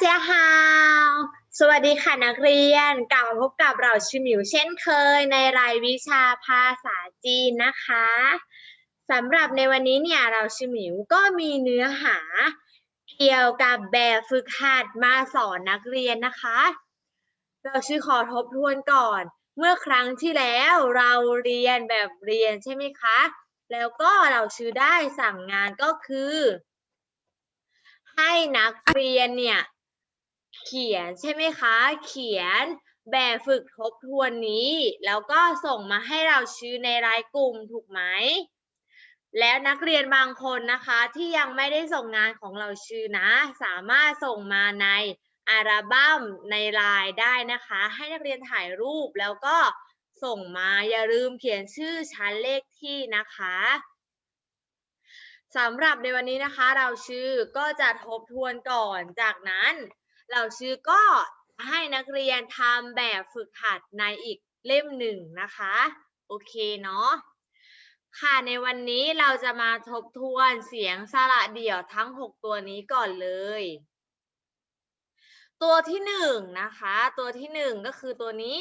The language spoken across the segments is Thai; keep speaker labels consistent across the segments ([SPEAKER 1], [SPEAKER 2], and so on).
[SPEAKER 1] เจ้าฮาวสวัสดีค่ะนักเรียน กลับมาพบกับเราชิมิวเช่นเคยในรายวิชาภาษาจีนนะคะสำหรับในวันนี้เนี่ยเราชิมิวก็มีเนื้อหาเกี่ยวกับแบบฝึกหัดมาสอนนักเรียนนะคะ เราชื่อขอทบทวนก่อน เมื่อครั้งที่แล้วเราเรียนแบบเรียนใช่ไหมคะ แล้วก็เราชื่อได้สั่งงานก็คือให้นักเรียนเนี่ย เขียนใช่ไหมคะ เขียนแบบฝึกทบทวนนี้ แล้วก็ส่งมาให้เราชื่อในรายกลุ่มถูกไหม แล้วนักเรียนบางคนนะคะที่ยังไม่ได้ส่งงานของเราชื่อนะ สามารถส่งมาในอัลบั้มในไลน์ได้นะคะ ให้นักเรียนถ่ายรูปแล้วก็ส่งมาอย่าลืมเขียนชื่อชั้นเลขที่นะคะสำหรับในวันนี้นะคะ เราชื่อก็จะทบทวนก่อนจากนั้น เราชื่อก็ให้นักเรียนทำแบบฝึกหัดในอีกเล่มหนึ่งนะคะ โอเคเนาะค่ะในวันนี้เราจะมาทบทวนเสียงสระเดี่ยวทั้ง 6 ตัวนี้ก่อนเลย ตัวที่หนึ่งนะคะ ตัวที่หนึ่งก็คือตัวนี้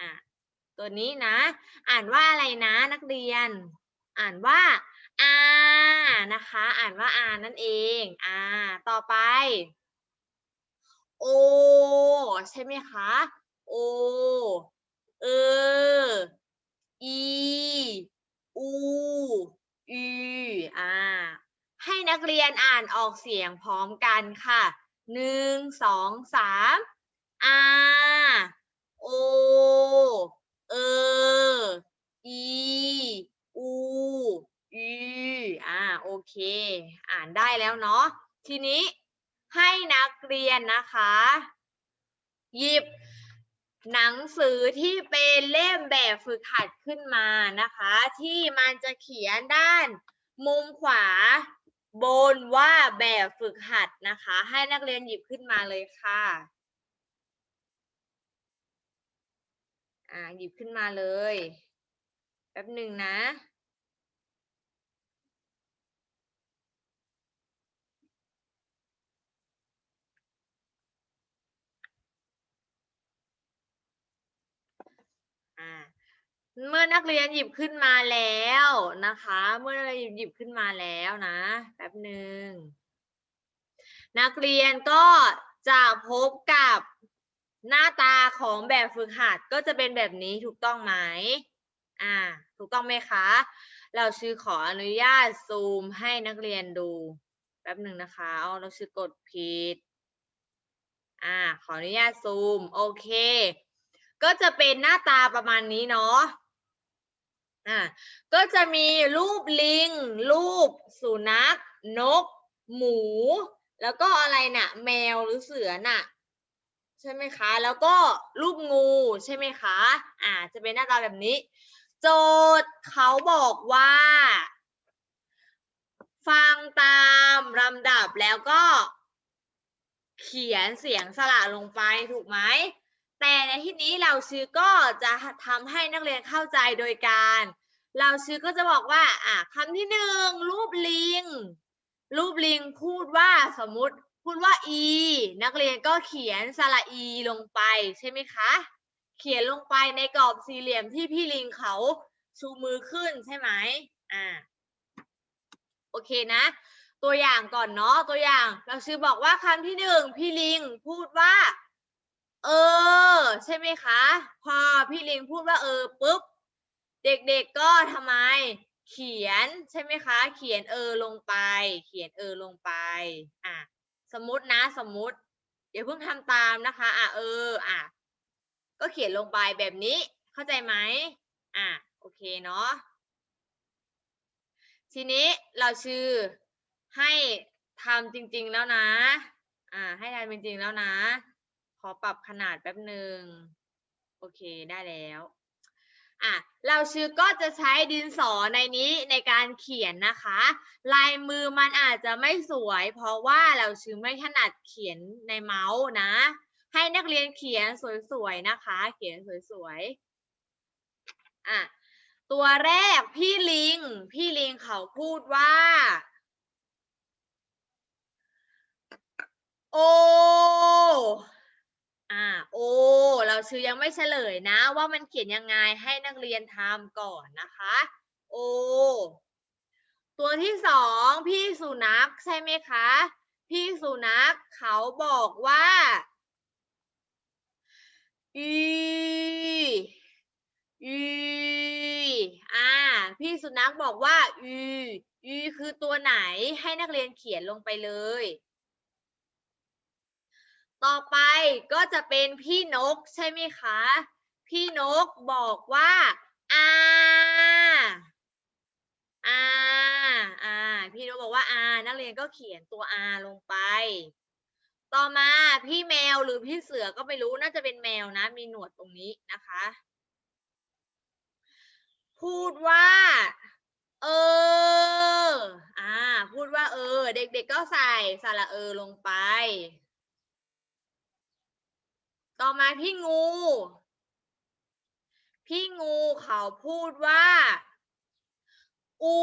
[SPEAKER 1] อะตัวนี้นะ อ่านว่าอะไรนะนักเรียน อ่านว่าอานะคะ อ่านว่าอานั่นเองอ่าต่อไป โอ ใช่ไหมคะโอเอออีอูอือ่า ให้นักเรียนอ่านออกเสียงพร้อมกันค่ะหนึ่งสองสามอาโอเอออีอูอืออ่าโอเค อ่านได้แล้วเนาะทีนี้ ให้นักเรียนนะคะ หยิบหนังสือที่เป็นเล่มแบบฝึกหัดขึ้นมานะคะ ที่มันจะเขียนด้านมุมขวาบนว่าแบบฝึกหัดนะคะ ให้นักเรียนหยิบขึ้นมาเลยค่ะอ่าหยิบขึ้นมาเลยแป๊บหนึ่งนะ อ่าเมื่อนักเรียนหยิบขึ้นมาแล้วนะคะ เมื่อนักเรียนหยิบขึ้นมาแล้วนะแป๊บหนึ่งนักเรียนก็จะพบกับหน้าตาของแบบฝึกหัดก็จะเป็นแบบนี้ถูกต้องไหมอ่า ถูกต้องไหมคะ เราชื่อขออนุญาตซูมให้นักเรียนดูแป๊บหนึ่งนะคะเอาเราชื่อกดผิดอ่า ขออนุญาตซูม โอเค ก็จะเป็นหน้าตาประมาณนี้เนาะอ่าก็จะมีรูปลิง รูปสุนัข นก หมู แล้วก็อะไรน่ะ แมวหรือเสือน่ะใช่ไหมคะ แล้วก็รูปงูใช่ไหมคะ อ่า จะเป็นหน้าตาแบบนี้ โจทย์เขาบอกว่า ฟังตามลำดับแล้วก็ เขียนเสียงสระลงไปถูกไหม แต่ในที่นี้เราชื่อก็จะทำให้นักเรียนเข้าใจโดยการ เราชื่อก็จะบอกว่าอะคำที่หนึ่งรูปลิง รูปลิงพูดว่าสมมุติพูดว่า e นักเรียนก็เขียนสระ e ลงไปใช่ไหมคะ เขียนลงไปในกรอบสี่เหลี่ยมที่พี่ลิงเขาชูมือขึ้นใช่ไหมอ่าโอเคนะ ตัวอย่างก่อนเนาะตัวอย่าง เราชื่อบอกว่าคำที่หนึ่งพี่ลิงพูดว่า ออ ใช่ไหมคะ พอพี่ลิงพูดว่าเออปุ๊บ เด็กๆก็ทำไม เขียนใช่ไหมคะ เขียนเออลงไป เขียนเออลงไป อะ สมมตินะสมมติอย่าเพิ่งทำตามนะคะ อะเออ อะ ก็เขียนลงไปแบบนี้ เข้าใจไหมอะ โอเคเนาะ ทีนี้เราชื่อให้ทำจริง ๆแล้วนะ อ่า ให้ทำจริง ๆ แล้วนะ ขอปรับขนาดแป๊บหนึ่งโอเคได้แล้วอะเราชื่อก็จะใช้ดินสอในนี้ในการเขียนนะคะ ลายมือมันอาจจะไม่สวย เพราะว่าเราชื่อไม่ถนัดเขียนในเมาส์นะ ให้นักเรียนเขียนสวยๆนะคะ เขียนสวยๆอะตัวแรกพี่ลิง พี่ลิงเขาพูดว่า โอ อ่าโอเราชื่อยังไม่เฉลยนะ ว่ามันเขียนยังไงให้นักเรียนทำก่อนนะคะโอตัวที่สองพี่สุนัขใช่ไหมคะ พี่สุนัขเขาบอกว่าอีอีอ่า พี่สุนัขบอกว่าอีอีคือตัวไหนให้นักเรียนเขียนลงไปเลย ต่อไปก็จะเป็นพี่นกใช่ไหมคะ พี่นกบอกว่าอาอาอาพี่นกบอกว่าอานักเรียนก็เขียนตัวอาลงไป ต่อมาพี่แมวหรือพี่เสือก็ไม่รู้น่าจะเป็นแมวนะ มีหนวดตรงนี้นะคะ พูดว่า เออ อ่า พูดว่า เออ เด็กๆก็ใส่สระเออลงไป ต่อมาพี่งู พี่งูเขาพูดว่า อู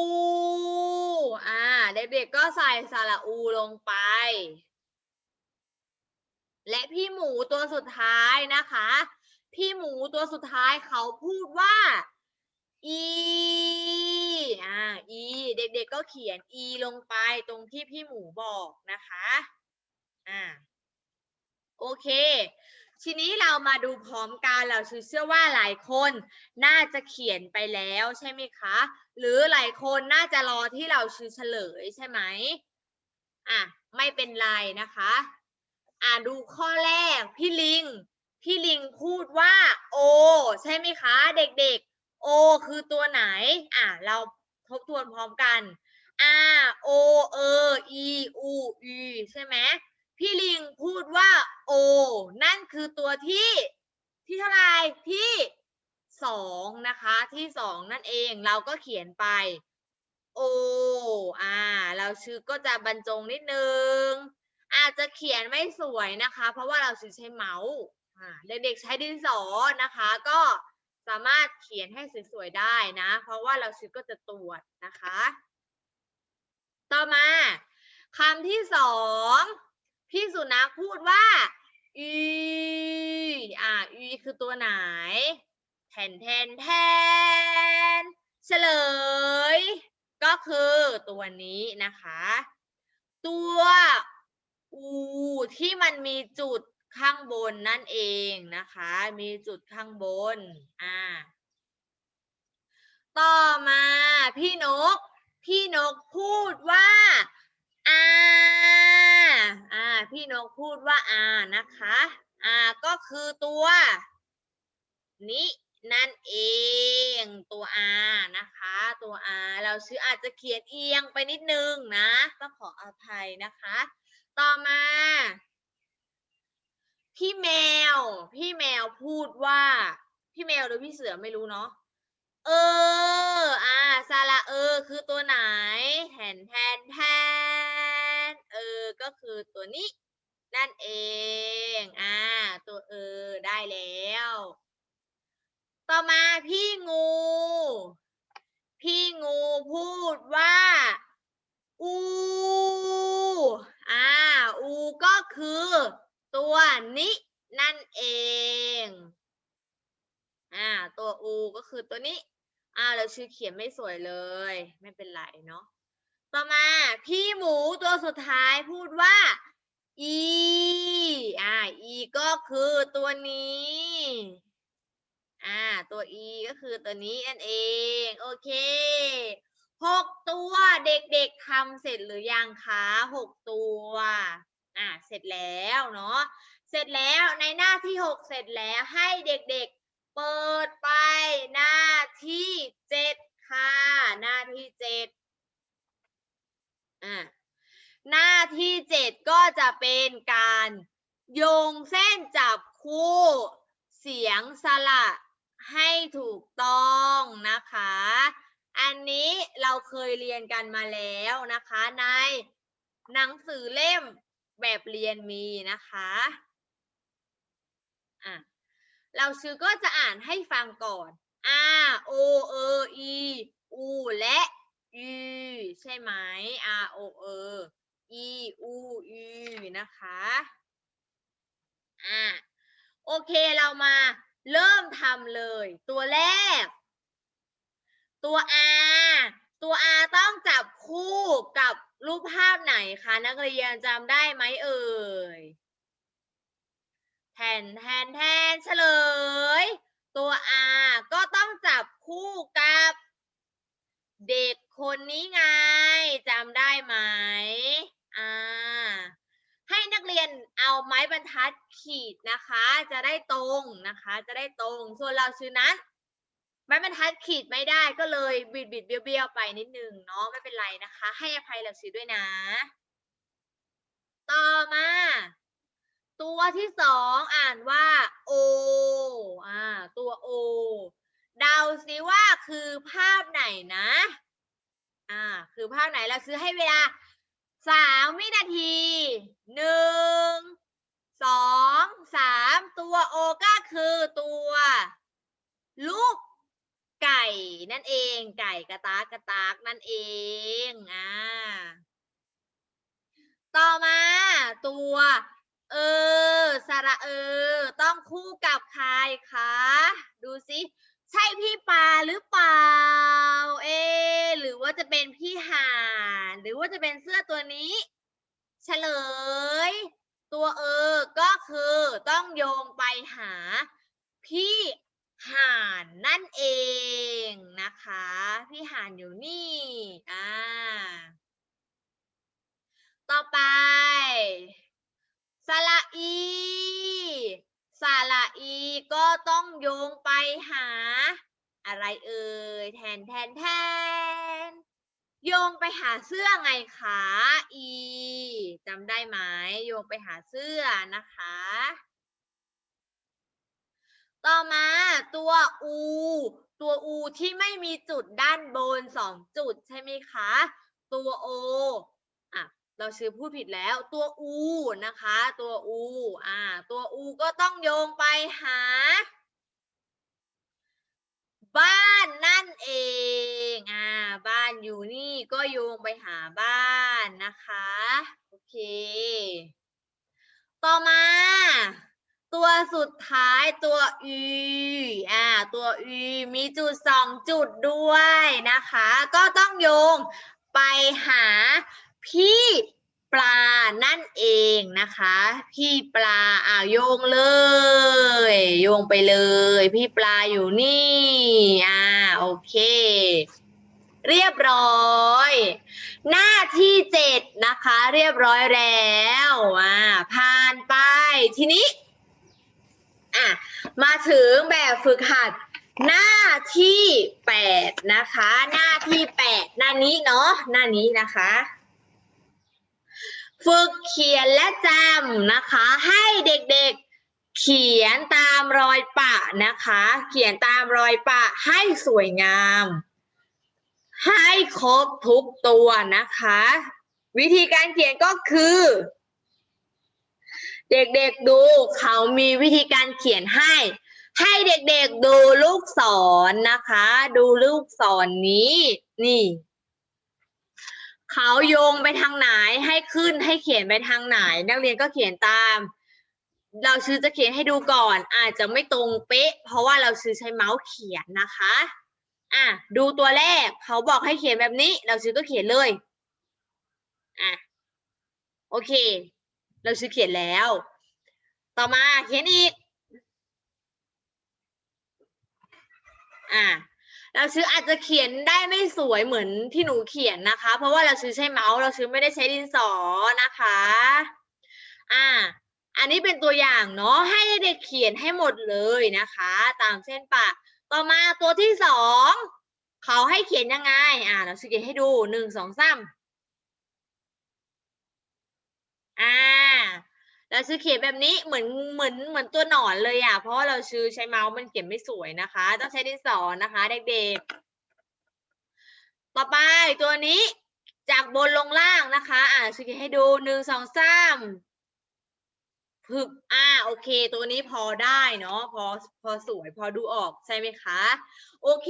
[SPEAKER 1] อ่า เด็กๆก็ใส่สระอูลงไป และพี่หมูตัวสุดท้ายนะคะ พี่หมูตัวสุดท้ายเขาพูดว่า อี อ่า อี เด็กๆก็เขียนอีลงไปตรงที่พี่หมูบอกนะคะ อ่า โอเค ทีนี้เรามาดูพร้อมกันเราเชื่อว่าหลายคนน่าจะเขียนไปแล้วใช่ไหมคะ หรือหลายคนน่าจะรอที่เราชื่อเฉลยใช่ไหมอะไม่เป็นไรนะคะ อ่าดูข้อแรกพี่ลิง พี่ลิงพูดว่าโอใช่ไหมคะเด็กๆโอคือตัวไหนอะเราทบทวนพร้อมกัน R O เอ E U E ใช่ไหม พี่ลิงพูดว่า โอ นั่นคือตัวที่ที่เท่าไหร่ที่สองนะคะที่สองนั่นเองเราก็เขียนไปโออ่า เราชื่อก็จะบรรจงนิดนึง อาจจะเขียนไม่สวยนะคะ เพราะว่าเราชื่อใช้เมาส์อ่าเด็กๆใช้ดินสอนะคะ ก็สามารถเขียนให้สวยๆได้นะ เพราะว่าเราชื่อก็จะตรวจนะคะ ต่อมาคำที่สอง พี่สุนัขพูดว่าอีอ่าอีคือตัวไหน แทนแทนแทนเฉลย ก็คือตัวนี้นะคะ ตัวอูที่มันมีจุดข้างบนนั่นเองนะคะ มีจุดข้างบน อ่า ต่อมาพี่นก พี่นกพูดว่าอา อ่า พี่นกพูดว่าอานะคะอ่าก็คือตัว นี้นั่นเองตัว R นะคะ ตัว R เราชื่ออาจจะเขียนเอียงไปนิดนึงนะต้องขออภัยนะคะ ต่อมา พี่แมว พี่แมวพูดว่า พี่แมวหรือพี่เสือไม่รู้เนาะ เออ อ่าซาระเออ คือตัวไหน แทนแทนแทน เออ ก็คือตัวนี้ นั่นเอง อ่า ตัวเออ ได้แล้ว ต่อมาพี่งู พี่งูพูดว่า อู อ่า อูก็คือ ตัวนี้ นั่นเอง อ่า ตัวอูก็คือตัวนี้ อ่าเราชื่อเขียนไม่สวยเลย ไม่เป็นไรเนาะต่อมาพี่หมูตัวสุดท้ายพูดว่าอีอ่าอีก็คือตัวนี้อ่าตัว e ก็คือตัวนี้นั่นเอง โอเคหกตัวเด็กๆทำเสร็จหรือยังคะหกตัวอ่าเสร็จแล้วเนาะเสร็จแล้วในหน้าที่หกเสร็จแล้วให้เด็กๆ เปิดไปหน้าที่เจ็ดค่ะ หน้าที่เจ็ดอ่าหน้าที่เจ็ดก็จะเป็นการโยงเส้นจับคู่เสียงสระให้ถูกต้องนะคะ อันนี้เราเคยเรียนกันมาแล้วนะคะในหนังสือเล่มแบบเรียนมีนะคะ อะ เราชื่อก็จะอ่านให้ฟังก่อน R O E E U และ U ใช่ไหม R O E E U U นะคะ อะโอเคเรามาเริ่มทำเลย ตัวแรก ตัว R ตัว R ต้องจับคู่กับรูปภาพไหนคะ นักเรียนจำได้ไหมเอ่ย แทนแทนแทนเฉลย ตัว R ก็ต้องจับคู่กับ เด็กคนนี้ไงจำได้ไหมอ่าให้นักเรียนเอาไม้บรรทัดขีดนะคะ จะได้ตรงนะคะ จะได้ตรง ส่วนเราชื่อนั้น ไม้บรรทัดขีดไม่ได้ก็เลยบิดบิดเบี้ยวเบี้ยวไปนิดนึงเนาะไม่เป็นไรนะคะ ให้อภัยเราชื่อด้วยนะ ต่อมา ที่สองอ่านว่า O อ่าตัว O เดาซิว่าคือภาพไหนนะ อ่า คือภาพไหนเราซื้อให้เวลาสามวินาทีหนึ่งสองสามตัวโอก็คือตัว ลูกไก่นั่นเอง ไก่กระตากกระตากนั่นเองอ่าต่อมาตัว เออ สระเออ ต้องคู่กับใครคะ ดูสิใช่พี่ปาหรือเปล่า เอ หรือว่าจะเป็นพี่หานหรือว่าจะเป็นเสื้อตัวนี้ เฉลย ตัวเออ ก็คือต้องโยงไปหา พี่ห่านนั่นเองนะคะ พี่ห่านอยู่นี่ อ่า ต่อไป สระอีสระอีก็ต้องโยงไปหา อะไรเอ่ยแทนแทนแทนโยงไปหาเสื้อไงคะอีจำได้ไหมโยงไปหาเสื้อนะคะ ต่อมาตัวอู ตัวอูที่ไม่มีจุดด้านบนสองจุดใช่ไหมคะ ตัวโอ เราชื่อพูดผิดแล้วตัวอูนะคะ ตัวอูอ่า ตัวอูก็ต้องโยงไปหา บ้านนั่นเองอ่าบ้านอยู่นี่ก็โยงไปหาบ้านนะคะ โอเค ต่อมา ตัวสุดท้ายตัวอีอ่าตัวอีมีจุดสองจุดด้วยนะคะ ก็ต้องโยงไปหา พี่ปลานั่นเองนะคะ พี่ปลาอ่าโยงเลย โยงไปเลย พี่ปลาอยู่นี่อ่าโอเค เรียบร้อย หน้าที่เจ็ดนะคะ เรียบร้อยแล้วอ่าผ่านไปทีนี้อะมาถึงแบบฝึกหัดหน้าที่แปดนะคะ หน้าที่แปดหน้านี้เนาะหน้านี้นะคะ ฝึกเขียนและจำนะคะ ให้เด็กๆเขียนตามรอยปะนะคะ เขียนตามรอยปะให้สวยงาม ให้ครบทุกตัวนะคะ วิธีการเขียนก็คือ เด็กๆดูเขามีวิธีการเขียนให้ ให้เด็กๆดูลูกศรนะคะ ดูลูกศรนนี้นี่ เขาโยงไปทางไหนให้ขึ้นให้เขียนไปทางไหน นักเรียนก็เขียนตาม เราชื่อจะเขียนให้ดูก่อน อาจจะไม่ตรงเป๊ะ เพราะว่าเราชื่อใช้เมาส์เขียนนะคะอะดูตัวแรกเขาบอกให้เขียนแบบนี้ เราชื่อก็เขียนเลยอะโอเค เราชื่อเขียนแล้ว ต่อมาเขียนอีกอะ เราชื่ออาจจะเขียนได้ไม่สวยเหมือนที่หนูเขียนนะคะ เพราะว่าเราชื่อใช้เมาส์เราชื่อไม่ได้ใช้ดินสอนะคะ อะอันนี้เป็นตัวอย่างเนาะให้เด็กเขียนให้หมดเลยนะคะ ตามเส้นปะต่อมาตัวที่สองเขาให้เขียนยังไง อ่า เราชื่อเขียนให้ดูหนึ่งสองสามอ่า เราชื่อเขียนแบบนี้เหมือนเหมือนเหมือนตัวหนอนเลยอะ เพราะว่าเราชื่อใช้เมาส์มันเขียนไม่สวยนะคะ ต้องใช้ดินสอนะคะเด็กๆต่อไปตัวนี้จากบนลงล่างนะคะ อ่าชื่อเขียนให้ดูหนึ่งสองสามพึบอ่าโอเค ตัวนี้พอได้เนาะพอพอสวยพอดูออกใช่ไหมคะ โอเค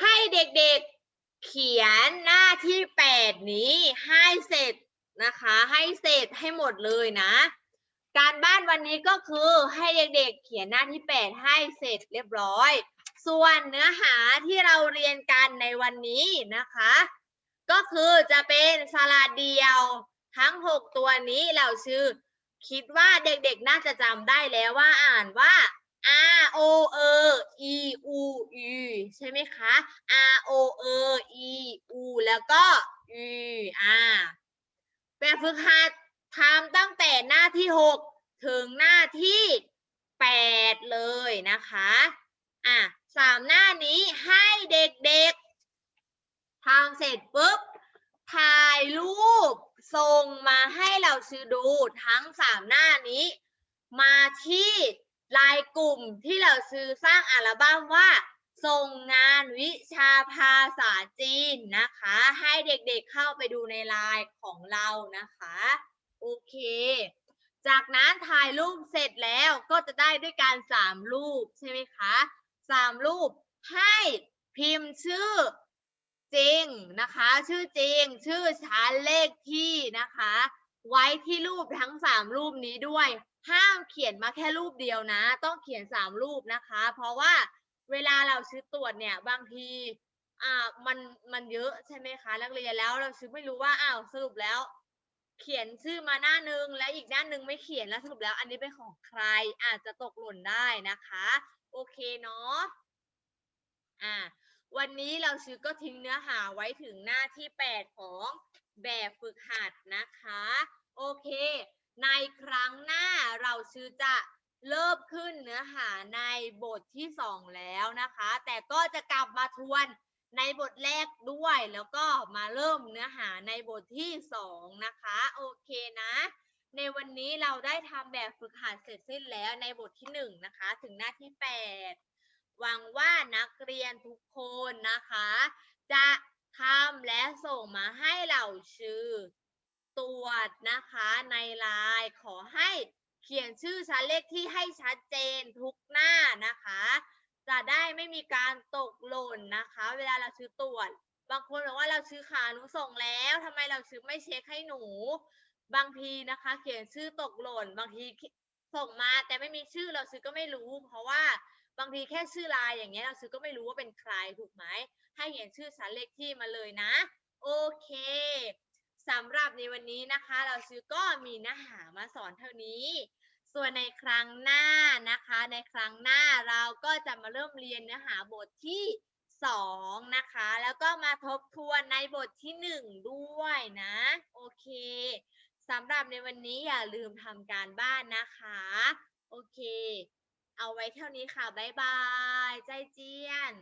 [SPEAKER 1] ให้เด็กๆเขียนหน้าที่แปดนี้ให้เสร็จ นะคะ ให้เสร็จให้หมดเลยนะ การบ้านวันนี้ก็คือให้เด็กๆเขียนหน้าที่แปดให้เสร็จเรียบร้อย ส่วนเนื้อหาที่เราเรียนกันในวันนี้นะคะ ก็คือจะเป็นสระเดียวทั้ง 6 ตัวนี้เราชื่อ คิดว่าเด็กๆน่าจะจำได้แล้วว่าอ่านว่า R O E E U U ใช่ไหมคะ R O E E U แล้วก็ U อ่า แบบฝึกหัดทำตั้งแต่หน้าที่ 6 ถึงหน้าที่ 8 เลยนะคะอะสามหน้านี้ให้เด็กๆทำเสร็จปุ๊บ ถ่ายรูปส่งมาให้เราชื่อดูทั้งสามหน้านี้ มาที่ไลน์กลุ่มที่เราซื้อสร้างอัลบั้มว่า ส่งงานวิชาภาษาจีนนะคะ ให้เด็กๆเข้าไปดูในไลน์ของเรานะคะ โอเค จากนั้นถ่ายรูปเสร็จแล้วก็จะได้ด้วยการสามรูปใช่ไหมคะสามรูปให้พิมพ์ชื่อจริงนะคะ ชื่อจริง ชื่อชั้นเลขที่นะคะ ไว้ที่รูปทั้งสามรูปนี้ด้วย ห้ามเขียนมาแค่รูปเดียวนะ ต้องเขียนสามรูปนะคะ เพราะว่า เวลาเราซื้อตรวจเนี่ยบางทีอ่ามันมันเยอะใช่ไหมคะนักเรียนแล้วเราซื้อไม่รู้ว่าอ้าวสรุปแล้ว เขียนชื่อมาหน้านึงและอีกด้านึงไม่เขียนแล้วสรุปแล้ว อันนี้เป็นของใครอาจจะตกหล่นได้นะคะ โอเคเนาะอ่าวันนี้เราซื้อก็ทิ้งเนื้อหาไว้ถึงหน้าที่ 8 ของแบบฝึกหัดนะคะ โอเค ในครั้งหน้าเราซื้อจะ เริ่มขึ้นเนื้อหาในบทที่2แล้วนะคะ แต่ก็จะกลับมาทวนในบทแรกด้วย แล้วก็มาเริ่มเนื้อหาในบทที่2นะคะ โอเคนะ ในวันนี้เราได้ทำแบบฝึกหัดเสร็จสิ้นแล้วในบทที่1นะคะ ถึงหน้าที่8หวังว่านักเรียนทุกคนนะคะ จะทำและส่งมาให้เราชื่อตรวจนะคะในไลน์ขอให้ เขียนชื่อชั้นเลขที่ให้ชัดเจนทุกหน้านะคะ จะได้ไม่มีการตกหล่นนะคะ เวลาเราซื้อตรวจ บางคนบอกว่าเราซื้อขาหนูส่งแล้วทำไมเราซื้อไม่เช็คให้หนู บางทีนะคะ เขียนชื่อตกหล่น บางทีส่งมาแต่ไม่มีชื่อเราซื้อก็ไม่รู้ เพราะว่าบางทีแค่ชื่อลน์อย่างเงี้ยเราซื้อก็ไม่รู้ว่าเป็นใครถูกไหมให้เขียนชื่อชั้นเลขที่มาเลยนะ โอเค สำหรับในวันนี้นะคะ เราซื้อก็มีเนื้อหามาสอนเท่านี้ ส่วนในครั้งหน้านะคะ ในครั้งหน้าเราก็จะมาเริ่มเรียนเนื้อหาบทที่สองนะคะ แล้วก็มาทบทวนในบทที่หนึ่งด้วยนะ โอเคสำหรับในวันนี้อย่าลืมทำการบ้านนะคะ โอเค เอาไว้เท่านี้ค่ะ บ๊ายบาย ใจเจียน